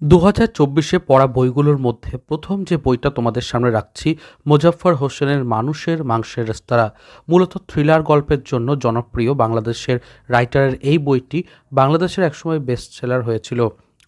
দু হাজার চব্বিশে পড়া বইগুলোর মধ্যে প্রথম যে বইটা তোমাদের সামনে রাখছি, মোজাফফর হোসেনের মানুষের মাংসের রেস্তোরাঁ। মূলত থ্রিলার গল্পের জন্য জনপ্রিয় বাংলাদেশের রাইটারের এই বইটি বাংলাদেশের একসময় বেস্ট সেলার হয়েছিল।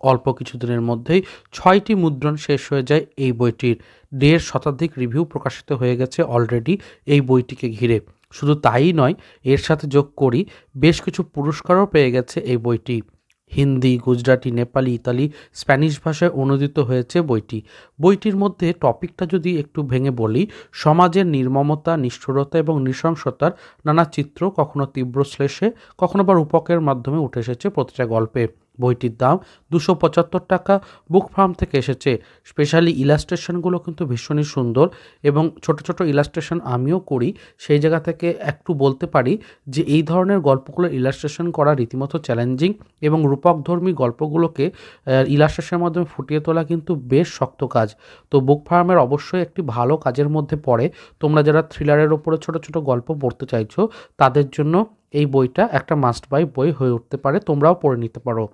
অল্প কিছুদিনের মধ্যেই ছয়টি মুদ্রণ শেষ হয়ে যায় এই বইটির। দেড় শতাধিক রিভিউ প্রকাশিত হয়ে গেছে অলরেডি এই বইটিকে ঘিরে। শুধু তাই নয়, এর সাথে যোগ করি বেশ কিছু পুরস্কারও পেয়ে গেছে এই বইটি। হিন্দি, গুজরাটি, নেপালি, ইতালি, স্প্যানিশ ভাষায় অনুদিত হয়েছে বইটি। বইটির মধ্যে টপিকটা যদি একটু ভেঙে বলি, সমাজের নির্মমতা, নিষ্ঠুরতা এবং নৃশংসতার নানা চিত্র কখনো তীব্র শ্লেষে, কখনো বা রূপকের মাধ্যমে উঠে এসেছে প্রতিটা গল্পে। বইটির দাম দুশো পঁচাত্তর টাকা। বুক ফার্ম থেকে এসেছে। স্পেশালি ইলাস্ট্রেশনগুলো কিন্তু ভীষণই সুন্দর এবং ছোট ছোট ইলাস্ট্রেশন আমিও করি। সেই জায়গা থেকে একটু বলতে পারি যে এই ধরনের গল্পগুলো ইলাস্ট্রেশন করা রীতিমতো চ্যালেঞ্জিং এবং রূপকধর্মী গল্পগুলোকে ইলাস্ট্রেশনের মাধ্যমে ফুটিয়ে তোলা কিন্তু বেশ শক্ত কাজ। তো বুক ফার্মের অবশ্যই একটি ভালো কাজের মধ্যে পড়ে। তোমরা যারা থ্রিলারের ওপরে ছোট ছোট গল্প পড়তে চাইছো, তাদের জন্য এই বইটা একটা মাস্ট বাই বই হয়ে উঠতে পারে। তোমরাও পড়ে নিতে পারো।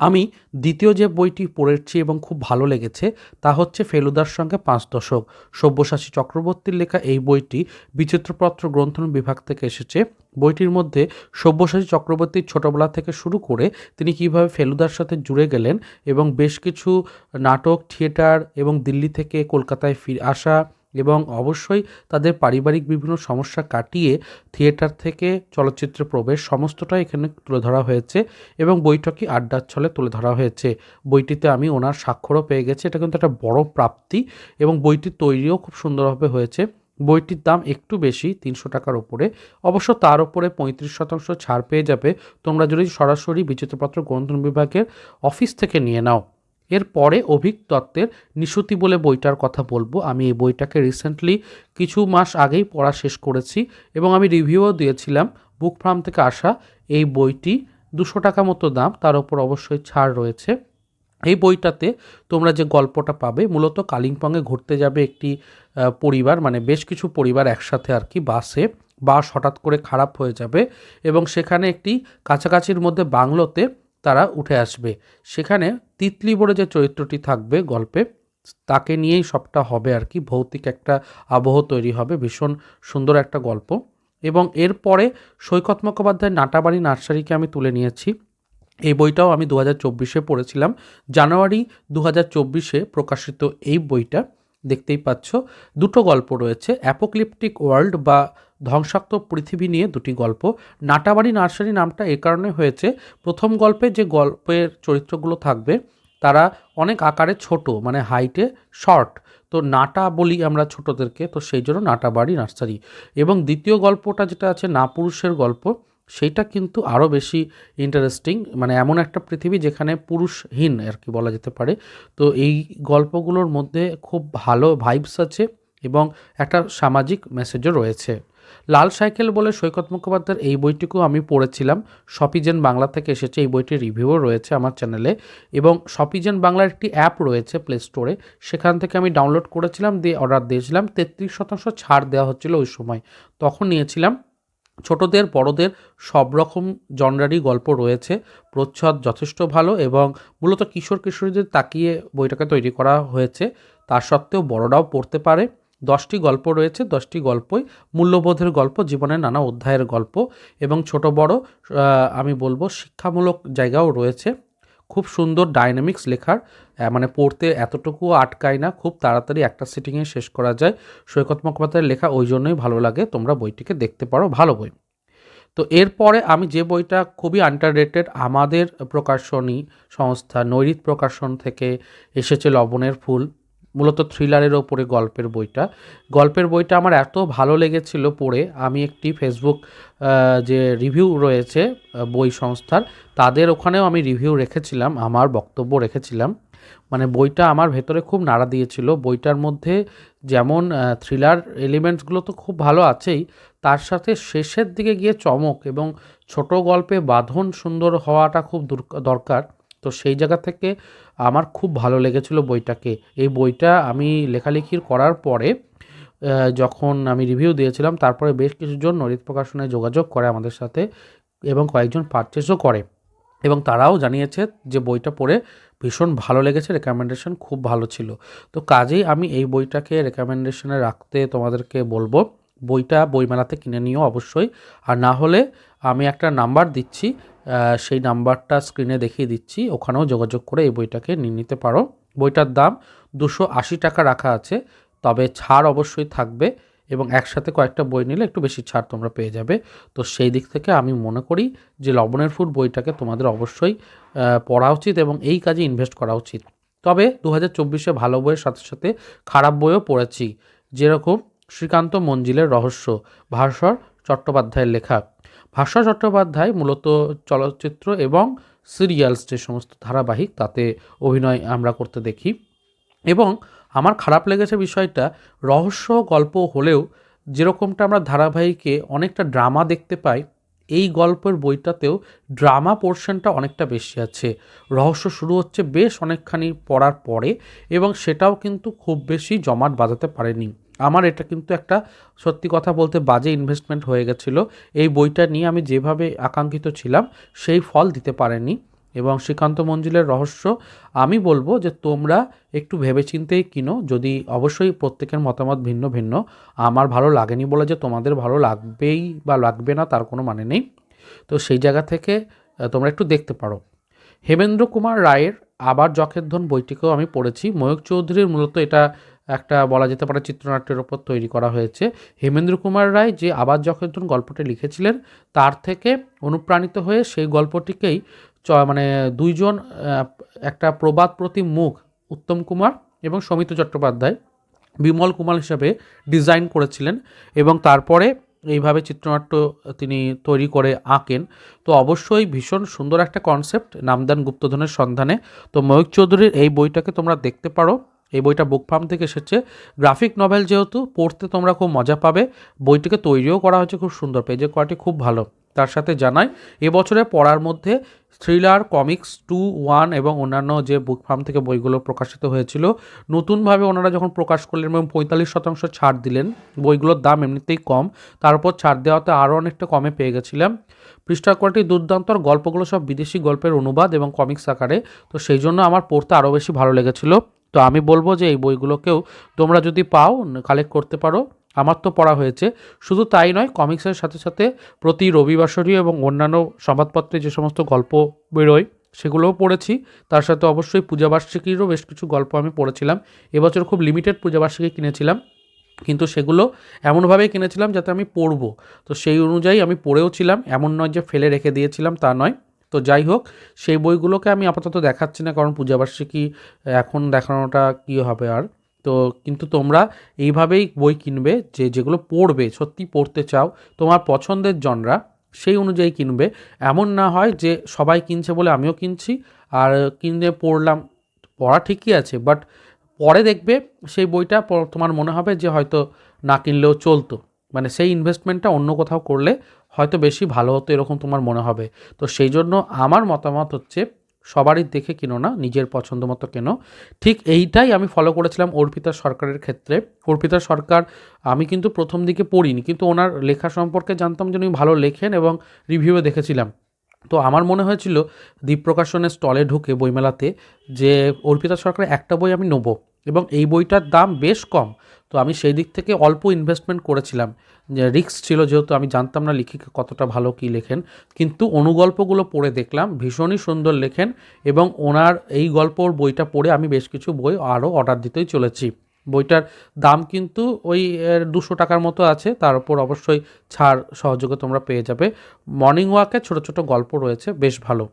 আমি দ্বিতীয় যে বইটি পড়েছি এবং খুব ভালো লেগেছে, তা হচ্ছে ফেলুদার সঙ্গে পাঁচ দশক। সব্যসাচী চক্রবর্তীর লেখা এই বইটি বিচিত্রপত্র গ্রন্থন বিভাগ থেকে এসেছে। বইটির মধ্যে সব্যসাচী চক্রবর্তীর ছোটবেলা থেকে শুরু করে তিনি কীভাবে ফেলুদার সাথে জুড়ে গেলেন এবং বেশ কিছু নাটক, থিয়েটার এবং দিল্লি থেকে কলকাতায় ফিরে আসা এবং অবশ্যই তাদের পারিবারিক বিভিন্ন সমস্যা কাটিয়ে থিয়েটার থেকে চলচ্চিত্রে প্রবেশ সমস্তটাই এখানে তুলে ধরা হয়েছে এবং বইটাকে আড্ডার ছলে তুলে ধরা হয়েছে। বইটিতে আমি ওনার স্বাক্ষরও পেয়ে গেছি। এটা কিন্তু একটা বড় প্রাপ্তি এবং বইটি তৈরিও খুব সুন্দরভাবে হয়েছে। বইটির দাম একটু বেশি, তিনশো টাকার ওপরে। অবশ্য তার উপরে পঁয়ত্রিশ শতাংশ ছাড় পেয়ে যাবে। তোমরা যদি সরাসরি বিচিত্রপত্র গ্রন্থন বিভাগের অফিস থেকে নিয়ে নাও। এরপরে অভিক দত্তের নিশুতি বলে বইটার কথা বলব। আমি এই বইটাকে রিসেন্টলি কিছু মাস আগেই পড়া শেষ করেছি এবং আমি রিভিউও দিয়েছিলাম। বুক ফার্ম থেকে আসা এই বইটি দুশো টাকা মতো দাম, তার উপর অবশ্যই ছাড় রয়েছে। এই বইটাতে তোমরা যে গল্পটা পাবে, মূলত কালিম্পংয়ে ঘুরতে যাবে একটি পরিবার মানে বেশ কিছু পরিবার একসাথে আর কি বাসে। বাস হঠাৎ করে খারাপ হয়ে যাবে এবং সেখানে একটি কাছাকাছির মধ্যে বাংলোতে তারা উঠে আসবে। সেখানে তিতলি বলে যে চরিত্রটি থাকবে গল্পে, তাকে নিয়েই সবটা হবে আর কি। ভৌতিক একটা আবহ তৈরি হবে, ভীষণ সুন্দর একটা গল্প। এবং এরপরে সৈকত মুখোপাধ্যায়ের নাটাবাড়ি নার্সারিকে আমি তুলে নিয়েছি। এই বইটাও আমি দু হাজার চব্বিশে পড়েছিলাম। জানুয়ারি দু হাজার চব্বিশে প্রকাশিত এই বইটা, দেখতেই পাচ্ছ। দুটো গল্প রয়েছে অ্যাপোক্লিপটিক ওয়ার্ল্ড বা ধ্বংসাত্মক পৃথিবী নিয়ে দুটি গল্প। নাটাবাড়ি নার্সারি নামটা এ কারণে হয়েছে। প্রথম গল্পে যে গল্পের চরিত্রগুলো থাকবে, তারা অনেক আকারে ছোট মানে হাইটে শর্ট তো নাটা বলি আমরা ছোটদেরকে, তো সেই জন্য নাটাবাড়ি নার্সারি। এবং দ্বিতীয় গল্পটা যেটা আছে না পুরুষের গল্প, সেইটা কিন্তু আরও বেশি ইন্টারেস্টিং মানে এমন একটা পৃথিবী যেখানে পুরুষহীন আর কি বলা যেতে পারে। তো এই গল্পগুলোর মধ্যে খুব ভালো ভাইবস আছে এবং একটা সামাজিক মেসেজও রয়েছে। লাল সাইকেল বলে সৈকত মুখোপাধ্যায়ের এই বইটিকেও আমি পড়েছিলাম। শপিজেন বাংলা থেকে এসেছে। এই বইটির রিভিউও রয়েছে আমার চ্যানেলে এবং শপিজেন বাংলার একটি অ্যাপ রয়েছে প্লে স্টোরে। সেখান থেকে আমি ডাউনলোড করেছিলাম, দিয়ে অর্ডার দিয়েছিলাম। তেত্রিশ শতাংশ ছাড় দেওয়া হচ্ছিল ওই সময়। তখন নিয়েছিলাম ছোটদের, বড়দের সব রকম জনরারই গল্প রয়েছে। প্রচ্ছদ যথেষ্ট ভালো এবং মূলত কিশোর কিশোরীদের তাকিয়ে বইটাকে তৈরি করা হয়েছে। তা সত্ত্বেও বড়রাও পড়তে পারে। দশটি গল্প রয়েছে, দশটি গল্পই মূল্যবোধের গল্প, জীবনের নানা অধ্যায়ের গল্প এবং ছোট বড় আমি বলব শিক্ষামূলক জায়গাও রয়েছে। খুব সুন্দর ডাইনামিক্স লেখার মানে পড়তে এতটুকু আটকায় না, খুব তাড়াতাড়ি একটা সিটিংয়ে শেষ করা যায়। সৈকত মুখোপাধ্যায়ের লেখা ওই জন্যই ভালো লাগে, তোমরা বইটিকে দেখতে পারো, ভালো বই। তো এরপরে আমি যে বইটা খুবই আন্ডার রেটেড আমাদের প্রকাশনী সংস্থা নৈরিত প্রকাশন থেকে এসেছে লবণের ফুল মূলত থ্রিলারের ওপরে গল্পের বইটা। গল্পের বইটা আমার এত ভালো লেগেছিল পড়ে, আমি একটি ফেসবুক যে রিভিউ রয়েছে বই সংস্থার, তাদের ওখানেও আমি রিভিউ রেখেছিলাম, আমার বক্তব্য রেখেছিলাম। মানে বইটা আমার ভেতরে খুব নাড়া দিয়েছিল। বইটার মধ্যে যেমন থ্রিলার এলিমেন্টসগুলো তো খুব ভালো আছেই, তার সাথে শেষের দিকে গিয়ে চমক এবং ছোট গল্পে বাঁধন সুন্দর হওয়াটা খুব দরকার। তো সেই জায়গা থেকে আমার খুব ভালো লেগেছিল বইটাকে। এই বইটা আমি লেখালেখির করার পরে যখন আমি রিভিউ দিয়েছিলাম, তারপরে বেশ কিছুজন নরিত প্রকাশনে যোগাযোগ করে আমাদের সাথে এবং কয়েকজন পারচেসও করে। এবং তারাও জানিয়েছে যে বইটা পড়ে ভীষণ ভালো লেগেছে রেকমেন্ডেশন খুব ভালো ছিল। তো কাজেই আমি এই বইটাকে রেকমেন্ডেশনে রাখতে তোমাদেরকে বলব। বইটা বইমেলাতে কিনে নিও অবশ্যই। আর না হলে আমি একটা নাম্বার দিচ্ছি সেই নাম্বারটা স্ক্রিনে দেখিয়ে দিচ্ছি, ওখানেও যোগাযোগ করে এই বইটাকে নিয়ে নিতে পারো। বইটার দাম দুশো আশি টাকা রাখা আছে, তবে ছাড় অবশ্যই থাকবে এবং একসাথে কয়েকটা বই নিলে একটু বেশি ছাড় তোমরা পেয়ে যাবে। তো সেই দিক থেকে আমি মনে করি যে লবণের ফুড বইটাকে তোমাদের অবশ্যই পড়া উচিত এবং এই কাজে ইনভেস্ট করা উচিত। তবে দু হাজার চব্বিশে ভালো বইয়ের সাথে সাথে খারাপ বইও পড়েছি, যেরকম শ্রীকান্ত মঞ্জিলের রহস্য, ভাস্বর চট্টোপাধ্যায়ের লেখা। ভাস্বর চট্টোপাধ্যায় মূলত চলচ্চিত্র এবং সিরিয়ালস যে সমস্ত ধারাবাহিক, তাতে অভিনয় আমরা করতে দেখি। এবং আমার খারাপ লেগেছে বিষয়টা, রহস্য গল্প হলেও যেরকমটা আমরা ধারাবাহিকে অনেকটা ড্রামা দেখতে পাই, এই গল্পের বইটাতেও ড্রামা পোর্শনটা অনেকটা বেশি আছে। রহস্য শুরু হচ্ছে বেশ অনেকখানি পড়ার পরে এবং সেটাও কিন্তু খুব বেশি জমাট বাজাতে পারেনি। আমার এটা কিন্তু একটা সত্যি কথা বলতে বাজে ইনভেস্টমেন্ট হয়ে গেছিল। এই বইটা নিয়ে আমি যেভাবে আকাঙ্ক্ষিত ছিলাম, সেই ফল দিতে পারেনি এবং শ্রীকান্ত মঞ্জিলের রহস্য আমি বলব যে তোমরা একটু ভেবেচিন্তেই কিনো, যদি অবশ্যই প্রত্যেকের মতামত ভিন্ন ভিন্ন। আমার ভালো লাগেনি বলে যে তোমাদের ভালো লাগবেই বা লাগবে না, তার কোনো মানে নেই। তো সেই জায়গা থেকে তোমরা একটু দেখতে পারো। হেমেন্দ্র কুমার রায়ের আবার যখের ধন বইটিকেও আমি পড়েছি। ময়ূক চৌধুরীর মূলত এটা একটা বলা যেতে পারে চিত্রনাট্যের ওপর তৈরি করা হয়েছে। হেমেন্দ্র কুমার রায় যে আবার যখন গল্পটি লিখেছিলেন, তার থেকে অনুপ্রাণিত হয়ে সেই গল্পটিকেই চ মানে দুইজন একটা প্রবাদ প্রতি মুখ উত্তম কুমার এবং সমিত চট্টোপাধ্যায় বিমল কুমার হিসাবে ডিজাইন করেছিলেন এবং তারপরে এইভাবে চিত্রনাট্য তিনি তৈরি করে আঁকেন। তো অবশ্যই ভীষণ সুন্দর একটা কনসেপ্ট নামদান গুপ্তধনের সন্ধানে। তো ময়ূক চৌধুরীর এই বইটাকে তোমরা দেখতে পারো। এই বইটা বুক ফার্ম থেকে এসেছে। গ্রাফিক নভেল যেহেতু, পড়তে তোমরা খুব মজা পাবে। বইটিকে তৈরিও করা হয়েছে খুব সুন্দর পেজের কোয়ালিটি খুব ভালো। তার সাথে জানাই, এবছরে পড়ার মধ্যে থ্রিলার কমিক্স টু ওয়ান এবং অন্যান্য যে বুক ফার্ম থেকে বইগুলো প্রকাশিত হয়েছিল, নতুনভাবে ওনারা যখন প্রকাশ করলেন এবং পঁয়তাল্লিশ শতাংশ ছাড় দিলেন, বইগুলোর দাম এমনিতেই কম, তার উপর ছাড় দেওয়াতে আরও অনেকটা কমে পেয়ে গেছিলাম। পৃষ্ঠা কোয়ালিটি দুর্দান্ত গল্পগুলো সব বিদেশি গল্পের অনুবাদ এবং কমিক্স আকারে, তো সেই জন্য আমার পড়তে আরও বেশি ভালো লেগেছিল। তো আমি বলব যে এই বইগুলোকেও তোমরা যদি পাও কালেক্ট করতে পারো। আমার তো পড়া হয়েছে। শুধু তাই নয় কমিক্সের সাথে সাথে প্রতি রবিবাসরীয় এবং অন্যান্য সংবাদপত্রে যে সমস্ত গল্প বেরোয়, সেগুলোও পড়েছি। তার সাথে অবশ্যই পূজাবার্ষিকীরও বেশ কিছু গল্প আমি পড়েছিলাম। এবছর খুব লিমিটেড পূজাবার্ষিকী কিনেছিলাম। কিন্তু সেগুলো এমনভাবেই কিনেছিলাম যাতে আমি পড়ব। তো সেই অনুযায়ী আমি পড়েও ছিলাম এমন নয় যে ফেলে রেখে দিয়েছিলাম, তা নয়। তো যাই হোক, সেই বইগুলোকে আমি আপাতত দেখাচ্ছি না, কারণ পূজাবার্ষিকী এখন দেখানোটা কী হবে আর? তো কিন্তু তোমরা এইভাবেই বই কিনবে, যে যেগুলো পড়বে সত্যি পড়তে চাও, তোমার পছন্দের জনরা সেই অনুযায়ী কিনবে। এমন না হয় যে সবাই কিনছে বলে আমিও কিনছি, আর কিনে পড়লাম, পড়া ঠিকই আছে বাট পরে দেখবে সেই বইটা তোমার মনে হবে যে হয়তো না কিনলেও চলতো। মানে সেই ইনভেস্টমেন্টটা অন্য কোথাও করলে হয়তো বেশি ভালো হতো এরকম তোমার মনে হবে। তো সেই জন্য আমার মতামত হচ্ছে সবারই দেখে কিনো না, নিজের পছন্দ মতো কেনো। ঠিক এইটাই আমি ফলো করেছিলাম অর্পিতা সরকারের ক্ষেত্রে। অর্পিতা সরকার, আমি কিন্তু প্রথম দিকে পড়িনি, কিন্তু ওনার লেখা সম্পর্কে জানতাম যে উনি ভালো লেখেন এবং রিভিউয়ে দেখেছিলাম। তো আমার মনে হয়েছিল দীপ প্রকাশনের স্টলে ঢুকে বইমেলাতে যে অর্পিতা সরকারের একটা বই আমি নেব এবং এই বইটার দাম বেশ কম। তো আমি সেই দিক থেকে অল্প ইনভেস্টমেন্ট করেছিলাম। যে রিস্ক ছিল যেহেতু আমি জানতাম না লিখিকা কতটা ভালো কী লেখেন। কিন্তু অনুগল্পগুলো পড়ে দেখলাম, ভীষণই সুন্দর লেখেন এবং ওনার এই গল্পর বইটা পড়ে আমি বেশ কিছু বই আরও অর্ডার দিতেই চলেছি। বইটার দাম কিন্তু ওই দুশো টাকার মতো আছে, তার উপর অবশ্যই ছাড় সহযোগে তোমরা পেয়ে যাবে। মর্নিং ওয়াকে ছোট ছোট গল্প রয়েছে, বেশ ভালো।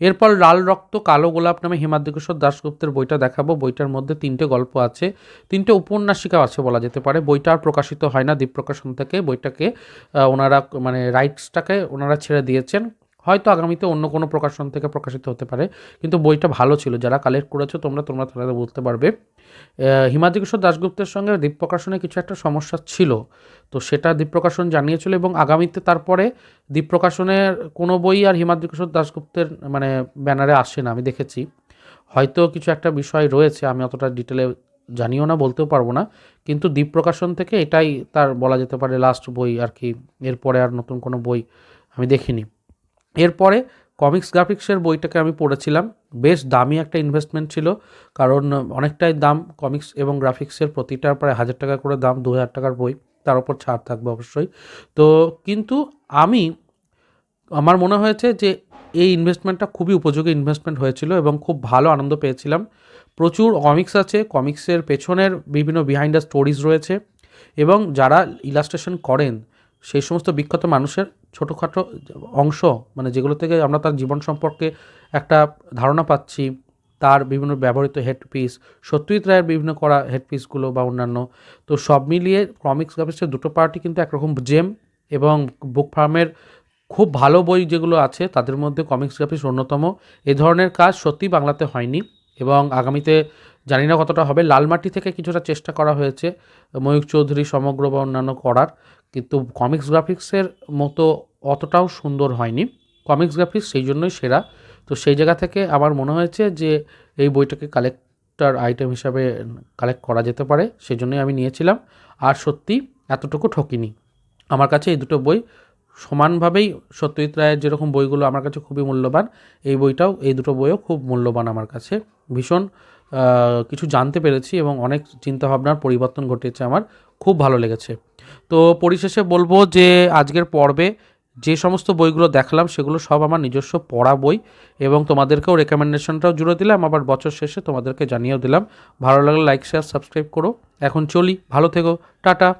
এরপর লাল রক্ত, কালো গোলাপ নামে হিমাদ্রিকেশ্বর দাশগুপ্তের বইটা দেখাবো। বইটার মধ্যে তিনটে গল্প আছে, তিনটে উপন্যাসিকা আছে বলা যেতে পারে। বইটা আর প্রকাশিত হয় না দ্বীপ প্রকাশন থেকে। বইটাকে ওনারা মানে রাইটসটাকে ওনারা ছেড়ে দিয়েছেন। হয়তো আগামীতে অন্য কোনো প্রকাশন থেকে প্রকাশিত হতে পারে কিন্তু বইটা ভালো ছিল যারা কালেক্ট করেছ তোমরা তোমরা তারা বুঝতে পারবে। আহ, হিমাদ্রিকেশ্বর দাশগুপ্তের সঙ্গে দ্বীপ প্রকাশনে কিছু একটা সমস্যা ছিল তো সেটা দ্বীপ প্রকাশন জানিয়েছিল এবং আগামীতে তারপরে দ্বীপ প্রকাশনের কোনো বই আর হিমাদ্রিকেশ্বর দাশগুপ্তের মানে ব্যানারে আসে না আমি দেখেছি। হয়তো কিছু একটা বিষয় রয়েছে আমি অতটা ডিটেলে জানিও না বলতেও পারব না কিন্তু দ্বীপ প্রকাশন থেকে এটাই তার বলা যেতে পারে লাস্ট বই আর কি এরপরে আর নতুন কোনো বই আমি দেখিনি। এরপরে কমিক্স গ্রাফিক্সের বইটাকে আমি পড়েছিলাম। বেশ দামি একটা ইনভেস্টমেন্ট ছিল, কারণ অনেকটাই দাম কমিক্স এবং গ্রাফিক্সের প্রতিটার প্রায় হাজার টাকা করে দাম, দু হাজার টাকার বই, তার উপর ছাড় থাকবে অবশ্যই। তো কিন্তু আমি, আমার মনে হয়েছে যে এই ইনভেস্টমেন্টটা খুবই উপযোগী ইনভেস্টমেন্ট হয়েছিল এবং খুব ভালো আনন্দ পেয়েছিলাম। প্রচুর কমিক্স আছে কমিক্সের পেছনের বিভিন্ন বিহাইন্ড দ্য স্টোরিজ রয়েছে এবং যারা ইলাস্ট্রেশন করেন, সেই সমস্ত বিখ্যাত মানুষের ছোটোখাটো অংশ মানে যেগুলো থেকে আমরা তার জীবন সম্পর্কে একটা ধারণা পাচ্ছি, তার বিভিন্ন ব্যবহৃত হেডপিস সত্যজিৎ রায়ের বিভিন্ন করা হেডপিসগুলো বা অন্যান্য। তো সব মিলিয়ে কমিক্স গ্রাফিক্সের দুটো পার্টি কিন্তু একরকম জেম এবং বুক ফার্মের খুব ভালো বই যেগুলো আছে, তাদের মধ্যে কমিক্স গ্রাফিক্স অন্যতম। এ ধরনের কাজ সত্যি বাংলাতে হয়নি এবং আগামীতে জানি না কতটা হবে। লালমাটি থেকে কিছুটা চেষ্টা করা হয়েছে ময়ূক চৌধুরী সমগ্র বা অন্যান্য করার। কিন্তু কমিক্স গ্রাফিক্সের মতো অতটাও সুন্দর হয়নি। কমিক্স গ্রাফিক্স সেই জন্যই সেরা। তো সেই জায়গা থেকে আমার মনে হয়েছে যে এই বইটাকে কালেক্টার আইটেম হিসাবে কালেক্ট করা যেতে পারে সেই জন্যই আমি নিয়েছিলাম। আর সত্যি এতটুকু ঠকিনি। আমার কাছে এই দুটো বই সমানভাবেই সত্যজিৎ রায়ের যেরকম বইগুলো আমার কাছে খুবই মূল্যবান, এই বইটাও, এই দুটো বইও খুব মূল্যবান আমার কাছে। ভীষণ কিছু জানতে পেরেছি এবং অনেক চিন্তাভাবনার পরিবর্তন ঘটেছে আমার। খুব ভালো লেগেছে। তো পরিশেষে বলব যে আজকের পর্বে যে সমস্ত বইগুলো দেখলাম, সেগুলো সব আমার নিজস্ব পড়া বই এবং তোমাদেরকেও রেকমেন্ডেশনটাও জুড়ে দিলাম। আবার বছর শেষে তোমাদেরকে জানিয়েও দিলাম। ভালো লাগলে লাইক শেয়ার সাবস্ক্রাইব করো। এখন চলি, ভালো থেকো, টাটা।